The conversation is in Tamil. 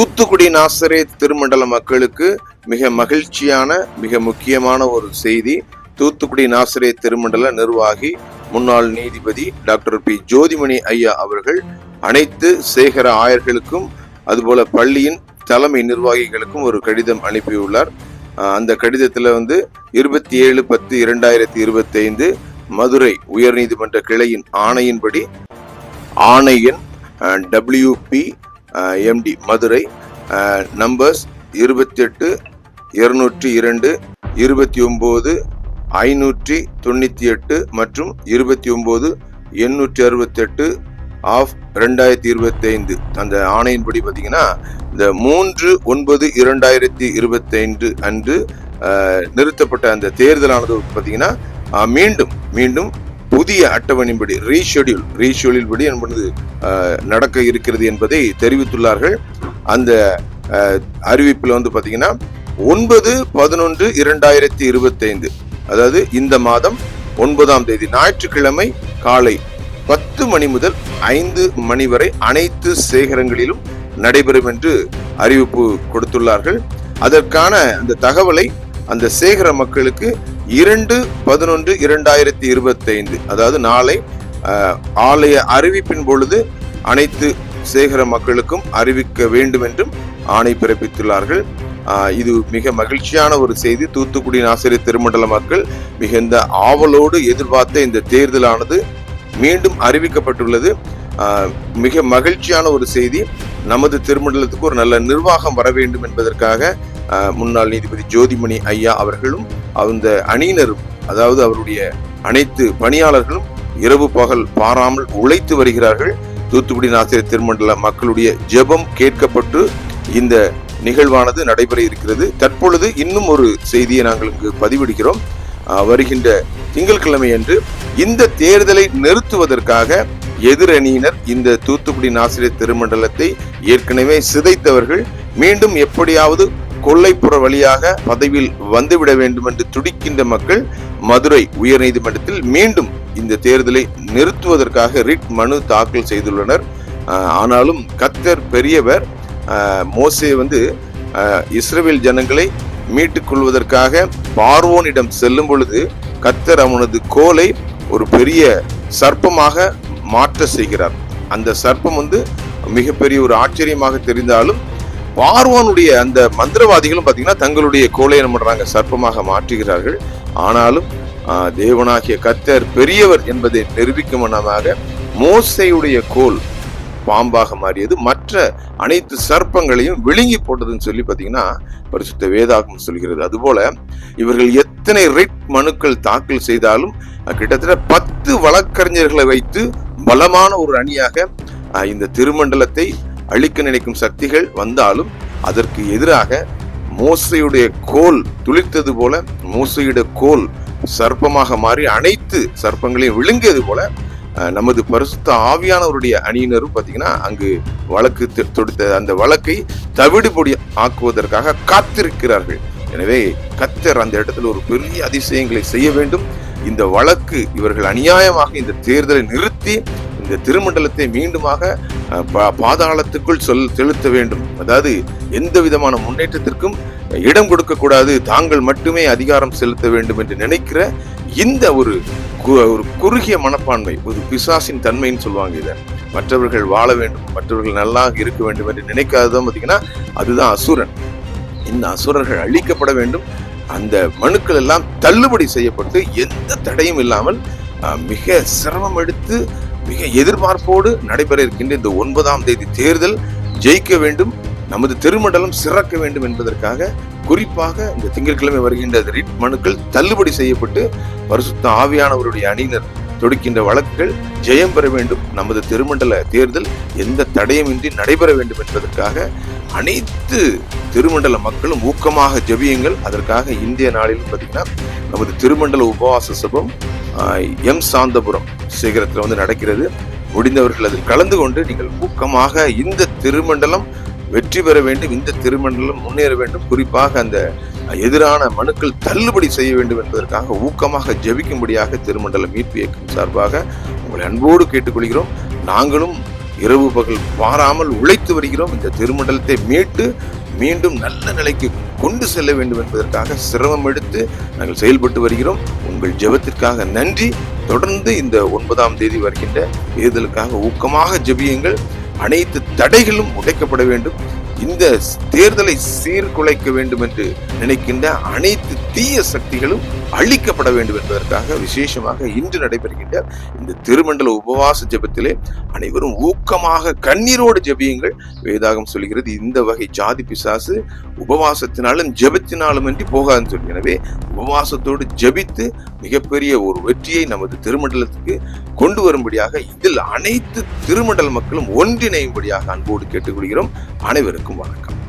தூத்துக்குடி நாசரே திருமண்டல மக்களுக்கு மிக மகிழ்ச்சியான மிக முக்கியமான ஒரு செய்தி. தூத்துக்குடி நாசரே திருமண்டல நிர்வாகி முன்னாள் நீதிபதி டாக்டர் பி. ஜோதிமணி ஐயா அவர்கள் அனைத்து சேகர ஆயர்களுக்கும் அதுபோல பள்ளியின் தலைமை நிர்வாகிகளுக்கும் ஒரு கடிதம் அனுப்பியுள்ளார். அந்த கடிதத்தில் வந்து இருபத்தி ஏழு பத்து இரண்டாயிரத்தி இருபத்தி ஐந்து மதுரை உயர்நீதிமன்ற கிளையின் ஆணையின்படி ஆணையன் டபிள்யூபி எம்டி மதுரை நம்பர்ஸ் இருபத்தி எட்டு இருநூற்றி இரண்டு இருபத்தி ஒம்பது ஐநூற்றி தொண்ணூற்றி எட்டு மற்றும் இருபத்தி ஒம்பது எண்ணூற்றி அறுபத்தெட்டு ஆஃப் ரெண்டாயிரத்தி இருபத்தைந்து. அந்த ஆணையின்படி பார்த்தீங்கன்னா இந்த மூன்று ஒன்பது இரண்டாயிரத்தி இருபத்தி ஐந்து அன்று நிறுத்தப்பட்ட அந்த தேர்தலானது பார்த்தீங்கன்னா மீண்டும் மீண்டும் புதிய அட்டவணைப்படி ரீஷெடியூல் ரீஷெடியூல் படி என்பது நடக்க இருக்கிறது என்பதை தெரிவித்துள்ளார்கள். அந்த அறிவிப்பில் வந்து பார்த்தீங்கன்னா ஒன்பது பதினொன்று இரண்டாயிரத்தி இருபத்தைந்து அதாவது இந்த மாதம் ஒன்பதாம் தேதி ஞாயிற்றுக்கிழமை காலை பத்து மணி முதல் ஐந்து மணி வரை அனைத்து சேகரங்களிலும் நடைபெறும் என்று அறிவிப்பு கொடுத்துள்ளார்கள். அதற்கான அந்த தகவலை அந்த சேகர மக்களுக்கு இரண்டு பதினொன்று இரண்டாயிரத்தி இருபத்தைந்து. அதாவது நாளை ஆலய அறிவிப்பின் பொழுது அனைத்து சேகர மக்களுக்கும் அறிவிக்க வேண்டும் என்றும் ஆணை பிறப்பித்துள்ளார்கள். இது மிக மகிழ்ச்சியான ஒரு செய்தி. தூத்துக்குடி ஆசிரியர் திருமண்டல மக்கள் மிகுந்த ஆவலோடு எதிர்பார்த்த இந்த தேர்தலானது மீண்டும் அறிவிக்கப்பட்டுள்ளது. மிக மகிழ்ச்சியான ஒரு செய்தி. நமது திருமண்டலத்துக்கு ஒரு நல்ல நிர்வாகம் வர வேண்டும் என்பதற்காக முன்னாள் நீதிபதி ஜோதிமணி ஐயா அவர்களும் அந்த அணியினரும் அதாவது அவருடைய அனைத்து பணியாளர்களும் இரவு பகல் பாராமல் உழைத்து வருகிறார்கள். தூத்துக்குடி நாசிரியர் திருமண்டல மக்களுடைய ஜெபம் கேட்கப்பட்டு இந்த நிகழ்வானது நடைபெற இருக்கிறது. தற்பொழுது இன்னும் ஒரு செய்தியை நாங்கள் இங்கு பதிவிடுகிறோம். வருகின்ற திங்கட்கிழமை அன்று இந்த தேர்தலை நிறுத்துவதற்காக எதிரணியினர் இந்த தூத்துக்குடி நாசிரியர் திருமண்டலத்தை ஏற்கனவே சிதைத்தவர்கள். மீண்டும் எப்படியாவது கொள்ளைப்புற வழியாக பதவியில் வந்துவிட வேண்டும் என்று துடிக்கின்ற மக்கள் மதுரை உயர்நீதிமன்றத்தில் மீண்டும் இந்த தேர்தலை நிறுத்துவதற்காக ரிட் மனு தாக்கல் செய்துள்ளனர். ஆனாலும் கத்தர் பெரியவர் மோசே வந்து இஸ்ரேல் ஜனங்களை மீட்டுக் கொள்வதற்காக பார்வோனிடம் செல்லும் பொழுது கத்தர் அவனது கோலை ஒரு பெரிய சர்ப்பமாக மாற்ற செய்கிறார். அந்த சர்ப்பம் வந்து மிகப்பெரிய ஒரு ஆச்சரியமாக தெரிந்தாலும் பார்வோனுடைய அந்த மந்திரவாதிகளும் பார்த்தீங்கன்னா தங்களுடைய கோலை என்ன பண்றாங்க? சர்ப்பமாக மாற்றுகிறார்கள். ஆனாலும் தேவனாகிய கத்தர் பெரியவர் என்பதை நிரூபிக்கும் வண்ணமாக மோசையுடைய கோல் பாம்பாக மாறியது. மற்ற அனைத்து சர்ப்பங்களையும் விழுங்கி போட்டதுன்னு சொல்லி பார்த்தீங்கன்னா பரிசுத்த வேதாகம் சொல்கிறது. அதுபோல இவர்கள் எத்தனை ரிட் மனுக்கள் தாக்கல் செய்தாலும் கிட்டத்தட்ட பத்து வழக்கறிஞர்களை வைத்து பலமான ஒரு அணியாக இந்த திருமண்டலத்தை அழிக்க நினைக்கும் சக்திகள் வந்தாலும் அதற்கு எதிராக மோசையுடைய கோல் துளிர்த்தது போல மோசையுடைய கோல் சர்ப்பமாக மாறி அனைத்து சர்ப்பங்களையும் விழுங்கியது போல நமது பரிசுத்த ஆவியானவருடைய அணியினரும் பார்த்தீங்கன்னா அங்கு வழக்கு தொடுத்த அந்த வழக்கை தவிடுபொடி ஆக்குவதற்காக காத்திருக்கிறார்கள். எனவே கத்தர் அந்த இடத்துல ஒரு பெரிய அதிசயங்களை செய்ய வேண்டும். இந்த வழக்கு இவர்கள் அநியாயமாக இந்த தேர்தலை நிறுத்தி இந்த திருமண்டலத்தை மீண்டுமாக பா- பாதாளத்துக்குள் சொல் செலுத்த வேண்டும். அதாவது எந்த விதமான முன்னேற்றத்திற்கும் இடம் கொடுக்கக்கூடாது தாங்கள் மட்டுமே அதிகாரம் செலுத்த வேண்டும் என்று நினைக்கிற இந்த ஒரு கு- ஒரு குறுகிய மனப்பான்மை ஒரு பிசாசின் தன்மைன்னு சொல்லுவாங்க இதை. மற்றவர்கள் வாழ வேண்டும் மற்றவர்கள் நல்லா இருக்க வேண்டும் என்று நினைக்காததான் பார்த்தீங்கன்னா அதுதான் அசுரன். இந்த அசுரர்கள் அழிக்கப்பட வேண்டும். அந்த மனுக்கள் எல்லாம் தள்ளுபடி செய்யப்பட்டு எந்த தடையும் இல்லாமல் மிக சிரமம் எடுத்து மிக எதிர்பார்ப்போடு நடைபெற இருக்கின்ற இந்த ஒன்பதாம் தேதி தேர்தல் ஜெயிக்க வேண்டும் நமது திருமண்டலம் சிறக்க வேண்டும் என்பதற்காக குறிப்பாக இந்த திங்கட்கிழமை வருகின்ற ரிட் மனுக்கள் தள்ளுபடி செய்யப்பட்டு பரிசுத்த ஆவியானவருடைய அணியினர் தொடுக்கின்ற வழக்குகள் ஜெயம் பெற வேண்டும். நமது திருமண்டல தேர்தல் எந்த தடையுமின்றி நடைபெற வேண்டும் என்பதற்காக அனைத்து திருமண்டல மக்களும் ஊக்கமாக ஜெபியுங்கள். அதற்காக இந்திய நாளில் பார்த்தீங்கன்னா நமது திருமண்டல உபவாச சபம் எம் சாந்தபுரம் சிகரத்தில் வந்து நடக்கிறது. முடிந்தவர்கள் அதில் கலந்து கொண்டு நீங்கள் ஊக்கமாக இந்த திருமண்டலம் வெற்றி பெற வேண்டும் இந்த திருமண்டலம் முன்னேற வேண்டும். குறிப்பாக அந்த எதிரான மனுக்கள் தள்ளுபடி செய்ய வேண்டும் என்பதற்காக ஊக்கமாக ஜெபிக்கும்படியாக திருமண்டல மீட்பு இயக்கம் சார்பாக உங்களை அன்போடு கேட்டுக்கொள்கிறோம். நாங்களும் இரவு பகல் பாராமல் உழைத்து வருகிறோம். இந்த திருமண்டலத்தை மீட்டு மீண்டும் நல்ல நிலைக்கு கொண்டு செல்ல வேண்டும் என்பதற்காக சிரமம் எடுத்து நாங்கள் செயல்பட்டு வருகிறோம். உங்கள் ஜெபத்திற்காக நன்றி. தொடர்ந்து இந்த ஒன்பதாம் தேதி வருகின்ற தேர்தலுக்காக ஊக்கமாக ஜெபியுங்கள். அனைத்து தடைகளும் உடைக்கப்பட வேண்டும். இந்த தேர்தலை சீர்குலைக்க வேண்டும் என்று நினைக்கின்ற அனைத்து தீய சக்திகளும் அழிக்கப்பட வேண்டும் என்பதற்காக விசேஷமாக இன்று நடைபெறுகின்ற இந்த திருமண்டல உபவாச ஜெபத்திலே அனைவரும் ஊக்கமாக கண்ணீரோடு ஜெபியுங்கள். வேதாகம் சொல்கிறது இந்த வகை ஜாதி பிசாசு உபவாசத்தினாலும் ஜெபத்தினாலும் அன்றி போகாதுன்னு சொல்லி. எனவே உபவாசத்தோடு ஜெபித்து மிகப்பெரிய ஒரு வெற்றியை நமது திருமண்டலத்துக்கு கொண்டு வரும்படியாக இதில் அனைத்து திருமண்டல மக்களும் ஒன்றிணையும்படியாக அன்போடு கேட்டுக்கொள்கிறோம். அனைவருக்கும் வணக்கம்.